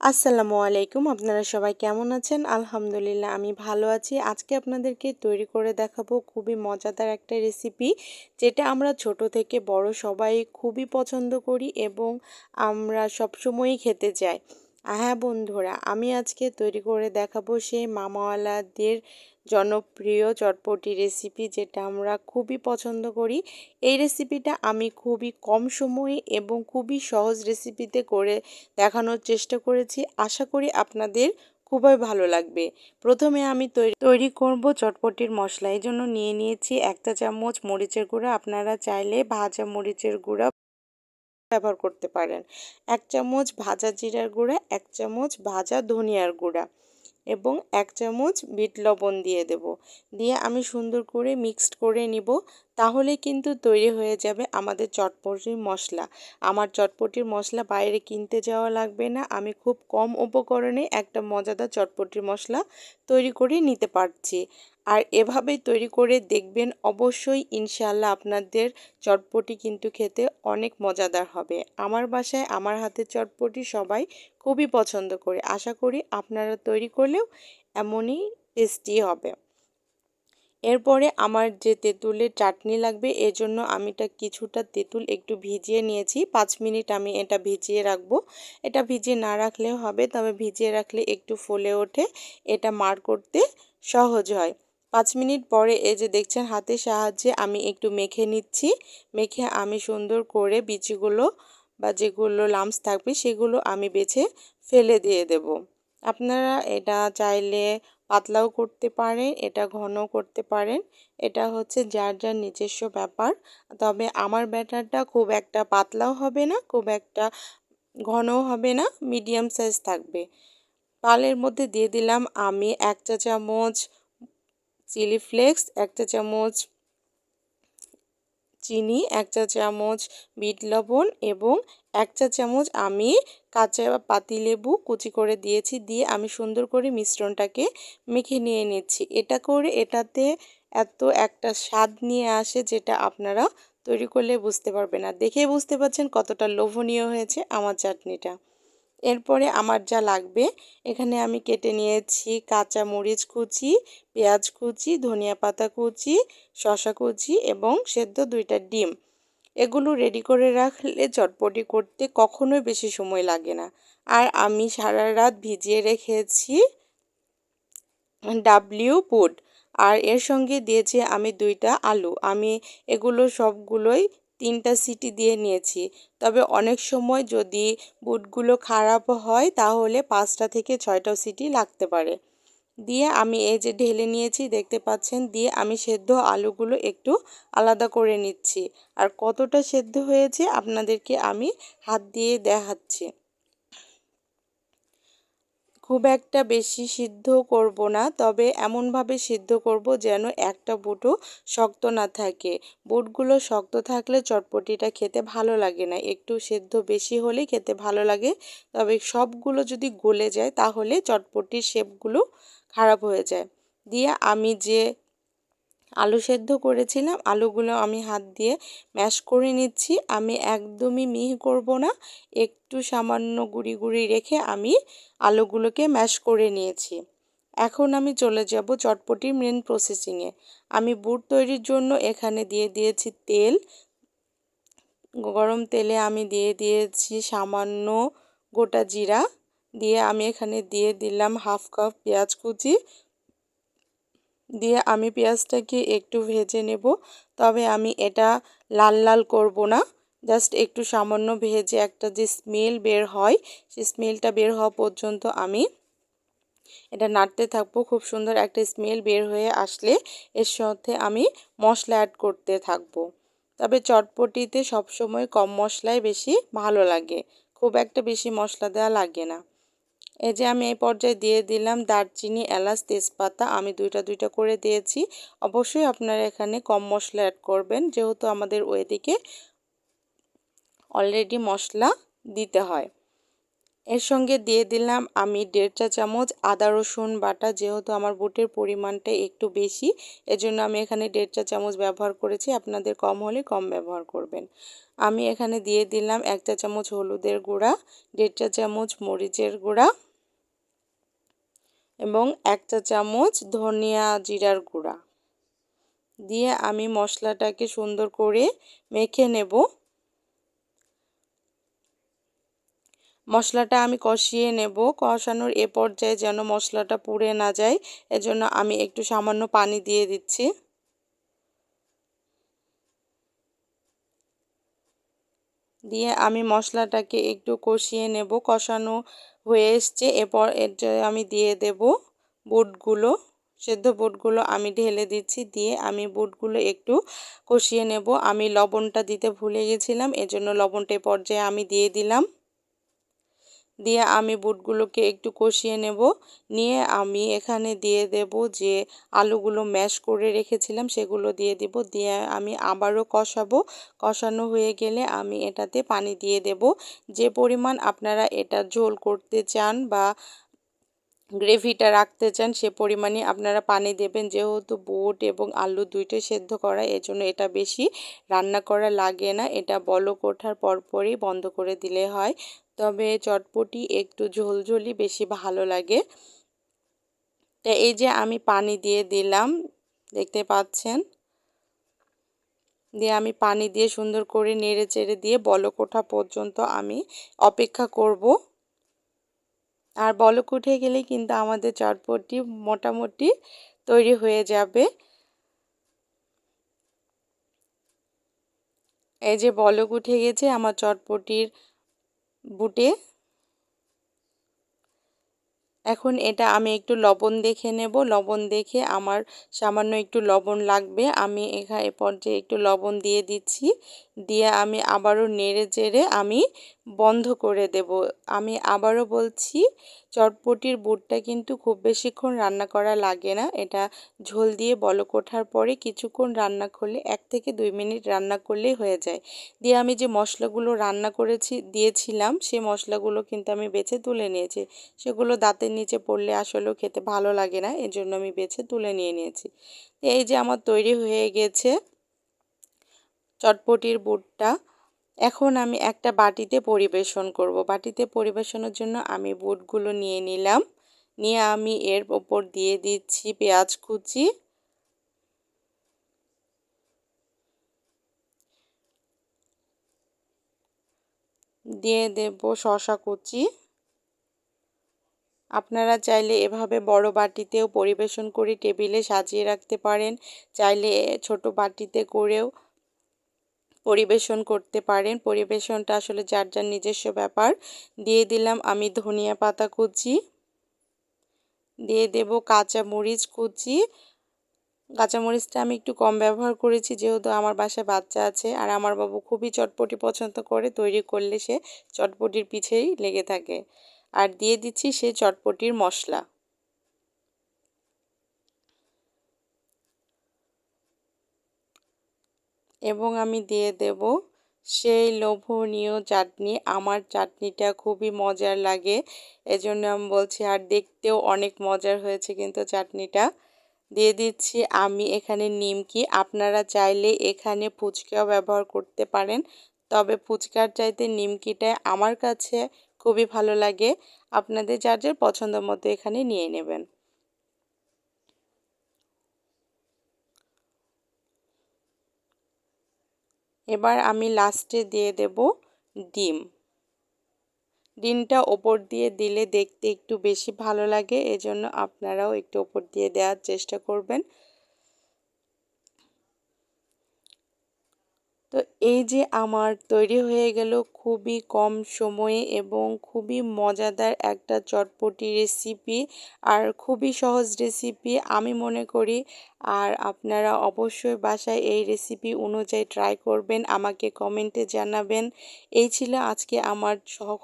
আসসালামু আলাইকুম। আপনারা সবাই কেমন আছেন? আলহামদুলিল্লাহ, আমি ভালো আছি। আজকে আপনাদেরকে তৈরি করে দেখাবো খুবই মজাদার একটা রেসিপি, যেটা আমরা ছোট থেকে বড় সবাই খুবই পছন্দ করি এবং আমরা সবসময়ই খেতে চাই। হ্যাঁ বন্ধুরা, আমি আজকে তৈরি করে দেখাবো সেই মামাওয়ালাদের জনপ্রিয় চটপটি রেসিপি যেটা আমরা খুবই পছন্দ করি। এই রেসিপিটা আমি খুবই কম সময়ে এবং খুবই সহজ রেসিপিতে করে দেখানোর চেষ্টা করেছি। আশা করি আপনাদের খুবই ভালো লাগবে। প্রথমে আমি তৈরি তৈরি করব চটপটির মশলা। এই জন্য নিয়ে নিয়েছি একটা চামচ মরিচের গুঁড়া। আপনারা চাইলে ভাজা মরিচের গুঁড়া ব্যবহার করতে পারেন। এক চামচ ভাজা জিরার গুঁড়া, এক চামচ ভাজা ধনিয়ার গুঁড়া এবং এক চামচ বিট লবণ দিয়ে দেব। দিয়ে আমি সুন্দর করে মিক্সড করে নিব। তাহলে কিন্তু তৈরি হয়ে যাবে আমাদের চটপটির মশলা। আমার চটপটির মশলা বাইরে কিনতে যাওয়া লাগবে না। আমি খুব কম উপকরণে একটা মজাদার চটপটির মশলা তৈরি করে নিতে পারছি। আর এভাবেই তৈরি করে দেখবেন অবশ্যই ইনশাল্লাহ আপনাদের চটপটি কিন্তু খেতে অনেক মজাদার হবে। আমার বাসায় আমার হাতের চটপটি সবাই খুবই পছন্দ করে। আশা করি আপনারা তৈরি করলেও এমনই টেস্টি হবে। এরপরে আমার যে তেঁতুলের চাটনি লাগবে এর জন্য আমি এটা কিছুটা তেঁতুল একটু ভিজিয়ে নিয়েছি। পাঁচ মিনিট আমি এটা ভিজিয়ে রাখব। এটা ভিজিয়ে না রাখলেও হবে, তবে ভিজিয়ে রাখলে একটু ফুলে ওঠে। এটা মার করতে সহজ হয়। পাঁচ মিনিট পরে এই যে দেখছেন হাতের সাহায্যে আমি একটু মেখে নিচ্ছি। মেখে আমি সুন্দর করে বিচিগুলো বা যেগুলো লামস থাকবে, সেগুলো আমি বেছে ফেলে দিয়ে দেব। আপনারা এটা চাইলে পাতলাও করতে পারেন, এটা ঘন করতে পারেন। এটা হচ্ছে যার যার নিজস্ব ব্যাপার। তবে আমার ব্যাটারটা খুব একটা পাতলাও হবে না, খুব একটা ঘনও হবে না, মিডিয়াম সাইজ থাকবে। পালের মধ্যে দিয়ে দিলাম আমি এক চা চামচ চিলি ফ্লেক্স, এক চা চামচ চিনি, এক চা চামচ বিট লবণ এবং এক চা চামচ আমি কাঁচা পাতিলেবু কুচি করে দিয়েছি, দিয়ে আমি সুন্দর করে মিশ্রণটাকে মেখে নিয়ে নিচ্ছি। এটা করে এটাতে এত একটা স্বাদ নিয়ে আসে যেটা আপনারা তৈরি করলে বুঝতে পারবে না দেখে বুঝতে পারছেন কতটা লোভনীয় হয়েছে আমার চাটনিটা। এরপরে আমার যা লাগবে, এখানে আমি কেটে নিয়েছি কাঁচা মরিচ কুচি, পেঁয়াজ কুচি, ধনিয়া পাতা কুচি শশা কুচি এবং সেদ্ধ দুইটা ডিম। এগুলো রেডি করে রাখলে চটপটি করতে কখনোই বেশি সময় লাগে না। আর আমি সারা রাত ভিজিয়ে রেখেছি ডাব্লিউ বুট আর এর সঙ্গে দিয়েছি আমি দুইটা আলু। আমি এগুলো সবগুলোই তিনটা সিটি দিয়ে নিয়েছি। তবে অনেক সময় যদি বুটগুলো খারাপ হয়, তাহলে পাঁচটা থেকে ছয়টা সিটি লাগতে পারে। দিয়ে আমি এই যে ঢেলে নিয়েছি, দেখতে পাচ্ছেন? দিয়ে আমি সেদ্ধ আলুগুলো একটু আলাদা করে নিচ্ছি। আর কতটা সেদ্ধ হয়েছে, আপনাদেরকে আমি হাত দিয়ে দেখাচ্ছি। খুব একটা বেশি সিদ্ধ করব না, তবে এমনভাবে সিদ্ধ করব যেন একটা বুটও শক্ত না থাকে। বুটগুলো শক্ত থাকলে চটপটিটা খেতে ভালো লাগে না। একটু সেদ্ধ বেশি হলে খেতে ভালো লাগে। তবে সবগুলো যদি গলে যায় তাহলে চটপটির শেপগুলো খারাপ হয়ে যায়। দিয়ে আমি যে আলু সেদ্ধ করেছিলাম। আলুগুলো আমি হাত দিয়ে ম্যাশ করে নিচ্ছি। আমি একদমই মিহি করব না। একটু সামান্য গুঁড়ি গুঁড়ি রেখে আমি আলুগুলোকে ম্যাশ করে নিয়েছি। এখন আমি চলে যাব চটপটির মেন প্রসেসিংয়ে আমি বুট তৈরির জন্য এখানে দিয়ে দিয়েছি তেল। গরম তেলে আমি দিয়ে দিয়েছি সামান্য গোটা জিরা। দিয়ে আমি এখানে দিয়ে দিলাম হাফ কাপ পেঁয়াজ কুচি। দিয়ে আমি পেঁয়াজটাকে একটু ভেজে নেব। তবে আমি এটা লাল লাল করব না। জাস্ট একটু সামান্য ভেজে একটা যে স্মেল বের হয়, সেই স্মেলটা বের হওয়া পর্যন্ত আমি এটা নাড়তে থাকব। খুব সুন্দর একটা স্মেল বের হয়ে আসলে এর সাথে আমি মশলা অ্যাড করতে থাকব। তবে চটপটিতে সবসময় কম মশলায় বেশি ভালো লাগে। খুব একটা বেশি মশলা দেওয়া লাগে না। এই যে আমি এই পর্যায়ে দিয়ে দিলাম দারচিনি, এলাচ, তেজপাতা। আমি দুইটা দুইটা করে দিয়েছি। অবশ্যই আপনারা এখানে কম মশলা অ্যাড করবেন, যেহেতু আমাদের ওইদিকে অলরেডি মশলা দিতে হয়। এর সঙ্গে দিয়ে দিলাম আমি দেড় চা চামচ আদা, রসুন বাটা, যেহেতু আমার বুটের পরিমাণটা একটু বেশি, এজন্য আমি এখানে দেড় চা চামচ ব্যবহার করেছি। আপনাদের কম হলে কম ব্যবহার করবেন। আমি এখানে দিয়ে দিলাম এক চা চামচ হলুদের গুঁড়া, দেড় চা চামচ মরিচের গুঁড়া এবং এক চা চামচ ধনিয়া জিরার গুঁড়া। দিয়ে আমি মশলাটাকে সুন্দর করে মেখে নেব। মশলাটা আমি কষিয়ে নেব। কষানোর এ পর্যায়ে যেন মশলাটা পুড়ে না যায়, এজন্য আমি একটু সামান্য পানি দিয়ে দিচ্ছি। দিয়ে আমি মশলাটাকে একটু কষিয়ে নেব। কষানো হয়ে এসছে এরপর এর আমি দিয়ে দেব বুটগুলো। সেদ্ধ বুটগুলো আমি ঢেলে দিচ্ছি, দিয়ে আমি বুটগুলো একটু কষিয়ে নেব। আমি লবণটা দিতে ভুলে গেছিলাম, এজন্য লবণটা পর্যায়ে আমি দিয়ে দিলাম। দিয়ে আমি বুটগুলোকে একটু কষিয়ে নেব। নিয়ে আমি এখানে দিয়ে দেব যে আলুগুলো ম্যাশ করে রেখেছিলাম সেগুলো দিয়ে দেব। দিয়ে আমি আবারও কষাবো। কষানো হয়ে গেলে আমি এটাতে পানি দিয়ে দেব। যে পরিমাণ আপনারা এটা ঝোল করতে চান বা গ্রেভিটা রাখতে চান সে পরিমাণে আপনারা পানি দেবেন। যেহেতু বুট এবং আলু দুইটাই সেদ্ধ করা, এজন্য এটা বেশি রান্না করা লাগে না। এটা বলক ওঠার পরপরই বন্ধ করে দিলে হয়। তবে চটপটি একটু ঝোলঝোলি বেশি ভালো লাগে। তো এই যে আমি পানি দিয়ে দিলাম, দেখতে পাচ্ছেন? দিয়ে আমি পানি দিয়ে সুন্দর করে নেড়ে চেড়ে দিয়ে বলক ওঠা পর্যন্ত আমি অপেক্ষা করব। আর বলক উঠে গেলেই কিন্তু আমাদের চটপটি মোটামুটি তৈরি হয়ে যাবে। এই যে বলক উঠে গেছে, আমার চটপটির বুটে। এখন এটা আমি একটু লবণ দেখে নেব। লবণ দেখে আমার সামান্য একটু লবণ লাগবে। আমি এখানে পর্যায়ে একটু লবণ দিয়ে দিচ্ছি। দিয়ে আমি আবারও নেড়ে চেড়ে আমি বন্ধ করে দেব। আমি আবারও বলছি চটপটির বুটটা কিন্তু খুব বেশিক্ষণ রান্না করা লাগে না। এটা ঝোল দিয়ে বলক ওঠার পরে কিছুক্ষণ রান্না করলে, এক থেকে দুই মিনিট রান্না করলেই হয়ে যায়। দিয়ে আমি যে মশলাগুলো রান্না করেছি, দিয়েছিলাম, সে মশলাগুলো কিন্তু আমি বেছে তুলে নিয়েছি। সেগুলো দাঁতের নিচে পড়লে আসলেও খেতে ভালো লাগে না এর জন্য আমি বেছে তুলে নিয়ে নিয়েছি। এই যে আমার তৈরি হয়ে গেছে চটপটির বুটটা। এখন আমি একটা বাটিতে পরিবেশন করব। বাটিতে পরিবেশনের জন্য আমি বুটগুলো নিয়ে নিলাম। নিয়ে আমি এর ওপর দিয়ে দিচ্ছি পেঁয়াজ কুচি। দিয়ে দেব শশা কুচি। আপনারা চাইলে এভাবে বড় বাটিতেও পরিবেশন করে টেবিলে সাজিয়ে রাখতে পারেন। চাইলে ছোট বাটিতে করেও পরিবেশন করতে পারেন। পরিবেশনটা আসলে যার যার নিজস্ব ব্যাপার। দিয়ে দিলাম আমি ধনিয়া পাতা কুচি। দিয়ে দেব কাঁচা মরিচ কুচি। কাঁচামরিচটা আমি একটু কম ব্যবহার করেছি যেহেতু আমার বাসায় বাচ্চা আছে। আর আমার বাবু খুবই চটপটি পছন্দ করে, তৈরি করলে সে চটপটির পিছেই লেগে থাকে। আর দিয়ে দিচ্ছি সে চটপটির মশলা। এবং আমি দিয়ে দেব সেই লোভনীয় চাটনি। আমার চাটনিটা খুবই মজার লাগে, এজন্য আমি বলছি, আর দেখতেও অনেক মজার হয়েছে কিন্তু চাটনিটা। দিয়ে দিচ্ছি আমি এখানে নিমকি। আপনারা চাইলে এখানে ফুচকাও ব্যবহার করতে পারেন, তবে ফুচকার চাইতে নিমকিটা আমার কাছে খুবই ভালো লাগে। আপনাদের যার যার পছন্দ মতো এখানে নিয়ে নেবেন। এবার আমি লাস্টে দিয়ে দেব ডিম। ডিমটা ওপর দিয়ে দিলে দেখতে একটু বেশি ভালো লাগে, এজন্য আপনারাও একটু ওপর দিয়ে দেওয়ার চেষ্টা করবেন। তো এই যে আমার তৈরি হয়ে গেল খুবই কম সময়ে এবং খুবই মজাদার একটা চটপটি রেসিপি আর খুবই সহজ রেসিপি আমি মনে করি। আর আপনারা অবশ্যই বাসায় এই রেসিপি অনুযায়ী ট্রাই করবেন, আমাকে কমেন্টে জানাবেন। এই ছিল আজকে আমার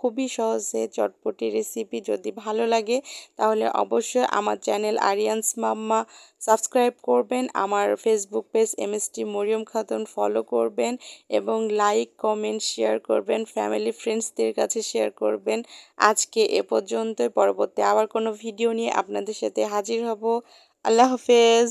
খুবই সহজে চটপটি রেসিপি যদি ভালো লাগে তাহলে অবশ্যই আমার চ্যানেল আরিয়ান্স মাম্মা সাবস্ক্রাইব করবেন, আমার Facebook page MST Mariam Khatun follow করবেন। এবং লাইক কমেন্ট শেয়ার করবেন ফ্যামিলি ফ্রেন্ডসদের কাছে শেয়ার করবেন। আজকে এ পর্যন্ত পরবর্তী আবার কোনো ভিডিও নিয়ে আপনাদের সাথে হাজির হব। আল্লাহ হাফেজ।